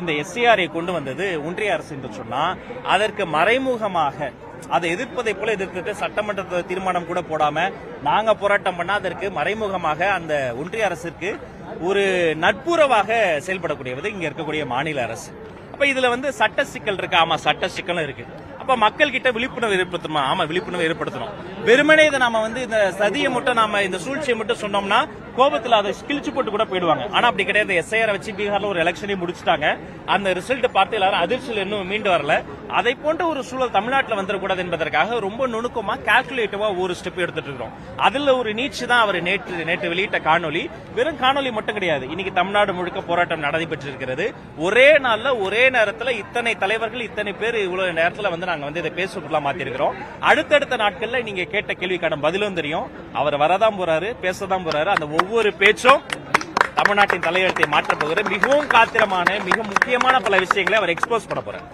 இந்த எஸ்சிஆரை கொண்டு வந்தது ஒன்றிய அரசு என்று சொன்னா அதற்கு மறைமுகமாக அதை எதிர்ப்பதை போல எதிர்த்துட்டு சட்டமன்ற தீர்மானம் கூட போடாம நாங்க போராட்டம் பண்ணா அதற்கு மறைமுகமாக அந்த ஒன்றிய அரசிற்கு ஒரு நட்புறவாக செயல்படக்கூடியது இங்க இருக்கக்கூடிய மாநில அரசு. அப்ப இதுல வந்து சட்ட சிக்கல் இருக்கு. ஆமா சட்ட சிக்கலும் இருக்கு. அப்ப மக்கள் கிட்ட விழிப்புணர்வு ஏற்படுத்தணும். ஆமா விழிப்புணர்வு ஏற்படுத்தணும். வெறுமனே இதை நாம வந்து இந்த சதியை மட்டும் நாம இந்த சூழ்ச்சியை மட்டும் சொன்னோம்னா கோபத்தில் அதை கிழிச்சு போட்டு கூட போயிடுவாங்க. ஆனா அப்படி கிடையாது. எஸ்ஐஆர் வச்சு பீகார்ல ஒரு எலெக்ஷனே முடிச்சுட்டாங்க. அந்த ரிசல்ட் பார்த்து எல்லாரும் அதிர்ச்சியில் இன்னும் மீண்டு வரல. அதை போன்ற ஒரு சூழல் தமிழ்நாட்டில் வந்துடக்கூடாது என்பதற்காக ரொம்ப நுணுக்கமா கால்குலேட்டிவா ஒரு ஸ்டெப் எடுத்துட்டு இருக்கோம் அதுல ஒரு நீச்சு தான் அவர் நேற்று நேற்று வெளியிட்ட காணொலி வெறும் காணொலி மட்டும் கிடையாது. இன்னைக்கு தமிழ்நாடு முழுக்க போராட்டம் நடைபெற்று இருக்கிறது ஒரே நாள்ல ஒரே நேரத்தில் இத்தனை தலைவர்கள் இத்தனை பேர் இவ்வளவு நேரத்தில் வந்து நாங்க வந்து இதை பேசுறதுலாம் மாத்திருக்கிறோம். அடுத்தடுத்த நாட்கள்ல நீங்க கேட்ட கேள்விக்கான பதிலும் தெரியும். அவர் வரதான் போறாரு பேசதான் போறாரு. அந்த ஒவ்வொரு பேச்சும் தமிழ்நாட்டின் தலையெழுத்தை மாற்றப் போகிற மிகவும் காத்திரமான மிக முக்கியமான பல விஷயங்களை அவர் எக்ஸ்போஸ் பண்ண போறார்.